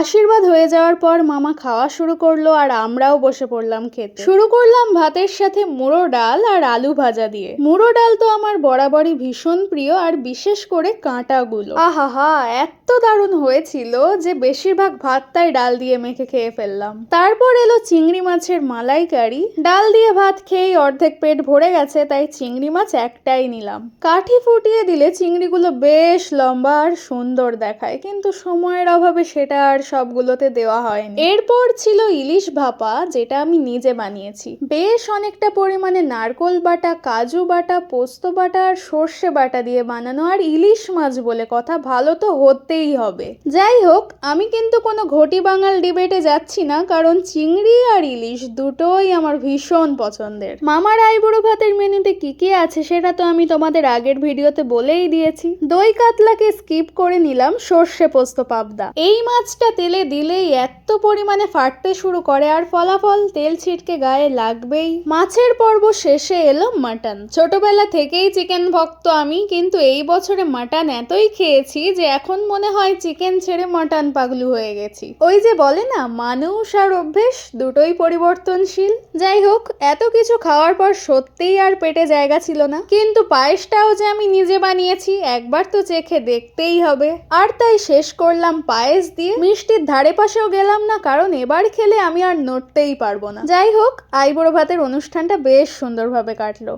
আশীর্বাদ হয়ে যাওয়ার পর মামা খাওয়া শুরু করল আর আমরাও বসে পড়লাম খেতে। শুরু করলাম ভাতের সাথে মুড়ো ডাল আর আলু ভাজা দিয়ে। মুড়ো ডাল তো আমার বরাবরই ভীষণ প্রিয় আর বিশেষ করে কাঁটাগুলো। আহাহা, এত দারুণ হয়েছিল যে বেশিরভাগ ভাতটাই ডাল দিয়ে মেখে খেয়ে ফেললাম। তারপর এলো চিংড়ি মাছের মালাইকারি। ডাল দিয়ে ভাত খেয়েই অর্ধেক পেট ভরে গেছে, তাই চিংড়ি মাছ একটাই নিলাম। কাঠি ফুটিয়ে দিলে চিংড়িগুলো বেশ লম্বা আর সুন্দর দেখায়, কিন্তু সময়ের অভাবে সেটা আর সবগুলোতে দেওয়া হয়নি। এরপর ছিল ইলিশ ভাপা, যেটা আমি নিজে বানিয়েছি। বেশ অনেকটা পরিমাণে নারকোল বাটা, কাজু বাটা, পোস্ত বাটা আর সর্ষে বাটা দিয়ে বানানো, আর ইলিশ মাছ বলে কথা ভালো তো হতেই হবে। যাই হোক, আমি কিন্তু কোনো ঘটি বাঙাল ডিবেটে যাচ্ছি না, কারণ চিংড়ি আর ইলিশ দুটোই আমার ভীষণ পছন্দের। মামার আইবুড়ো ভাতের মেনুতে কি কি আছে সেটা তো আমি তোমাদের আগের ভিডিওতে বলেই দিয়েছি। দই কাতলাকে স্কিপ করে নিলাম সর্ষে পোস্ত পাবদা। এই মাছটা তেলে দিলেই এত পরিমাণে ফাটতে শুরু করে আর ফলাফল তেল ছিটকে গায়ে লাগবেই। মাছের পর্ব শেষে এলো মাটন। ছোটবেলা থেকেই চিকেন ভক্ত আমি, কিন্তু এই বছরে মাটন এতই খেয়েছি যে এখন মনে হয় চিকেন ছেড়ে মাটন পাগলু হয়ে গেছি। ওই যে বলে না, মানুষ আর অভ্যেস দুটোই পরিবর্তনশীল। যাই হোক, এত কিছু খাওয়ার পর সত্যিই আর পেটে জায়গা ছিল না। কিন্তু পায়েসটাও যে আমি নিজে বানিয়েছি, একবার তো চেখে দেখতেই হবে। আর তাই শেষ করলাম পায়েস দিয়ে। মিষ্টির ধারে পাশেও গেলাম না, কারণ এবার খেলে আমি আর নড়তেই পারব না। যাই হোক, আইবুড়ো ভাতের অনুষ্ঠানটা বেশ সুন্দরভাবে কাটলো।